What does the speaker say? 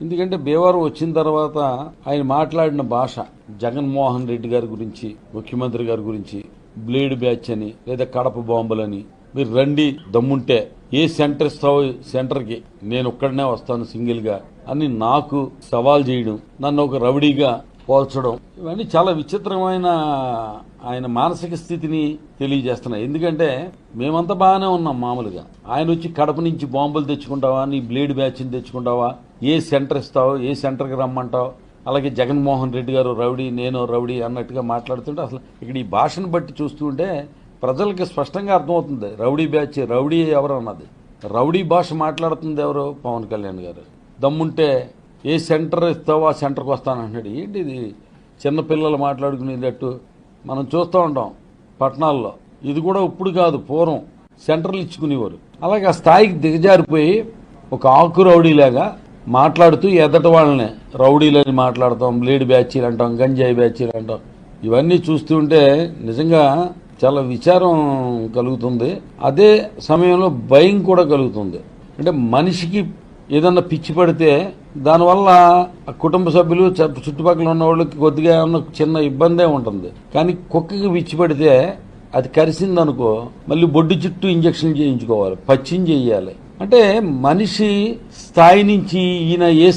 ఎందుకంటే భీమవరం వచ్చిన తర్వాత ఆయన మాట్లాడిన భాష జగన్మోహన్ రెడ్డి గారి గురించి ముఖ్యమంత్రి గారి గురించి బ్లేడ్ బ్యాచ్ అని లేదా కడప బాంబులని మీరు రండి దమ్ముంటే ఏ సెంటర్ ఇస్తావో సెంటర్కి నేను ఒక్కడనే వస్తాను సింగిల్గా అని నాకు సవాల్ చేయడం నన్ను ఒక రౌడీగా పోల్చడం ఇవన్నీ చాలా విచిత్రమైన ఆయన మానసిక స్థితిని తెలియజేస్తున్నాయి. ఎందుకంటే మేమంతా బాగానే ఉన్నాం మామూలుగా. ఆయన వచ్చి కడప నుంచి బాంబులు తెచ్చుకుంటావా నీ బ్లేడ్ బ్యాచ్ని తెచ్చుకుంటావా ఏ సెంటర్ ఇస్తావు ఏ సెంటర్కి రమ్మంటావు? అలాగే జగన్మోహన్ రెడ్డి గారు రౌడీ నేను రౌడీ అన్నట్టుగా మాట్లాడుతుంటే అసలు ఇక్కడ ఈ భాషను బట్టి చూస్తుంటే ప్రజలకి స్పష్టంగా అర్థమవుతుంది. రౌడీ బ్యాచ్ రౌడీ ఎవరు అన్నది రౌడీ భాష మాట్లాడుతుంది ఎవరు? పవన్ కళ్యాణ్ గారు. దమ్ముంటే ఏ సెంటర్ ఇస్తావో ఆ సెంటర్కి వస్తానంటున్నాడు ఏంటి ఇది? చిన్నపిల్లలు మాట్లాడుకునేటట్టు మనం చూస్తూ ఉంటాం పట్టణాల్లో. ఇది కూడా ఇప్పుడు కాదు పూర్వం. సెంటర్లు ఇచ్చుకునేవారు. అలాగే ఆ స్థాయికి దిగజారిపోయి ఒక ఆకు రౌడీలాగా మాట్లాడుతూ ఎదట వాళ్ళని. రౌడీలని మాట్లాడతాం బ్లేడ్ బ్యాచీలు అంటాం గంజాయి బ్యాచీలు అంటాం. ఇవన్నీ చూస్తుంటే నిజంగా చాలా విచారం కలుగుతుంది. అదే సమయంలో భయం కూడా కలుగుతుంది. అంటే మనిషికి ఏదన్నా పిచ్చి పడితే దానివల్ల కుటుంబ సభ్యులు చుట్టుపక్కల ఉన్న వాళ్ళకి కొద్దిగా ఏమన్నా చిన్న ఇబ్బందే ఉంటుంది. కానీ కుక్కకి పిచ్చి పడితే అది కరిసిందనుకో మళ్ళీ బొడ్డు చుట్టూ ఇంజక్షన్ చేయించుకోవాలి పచ్చిం చేయాలి. అంటే మనిషి స్థాయి నుంచి ఈయన ఏ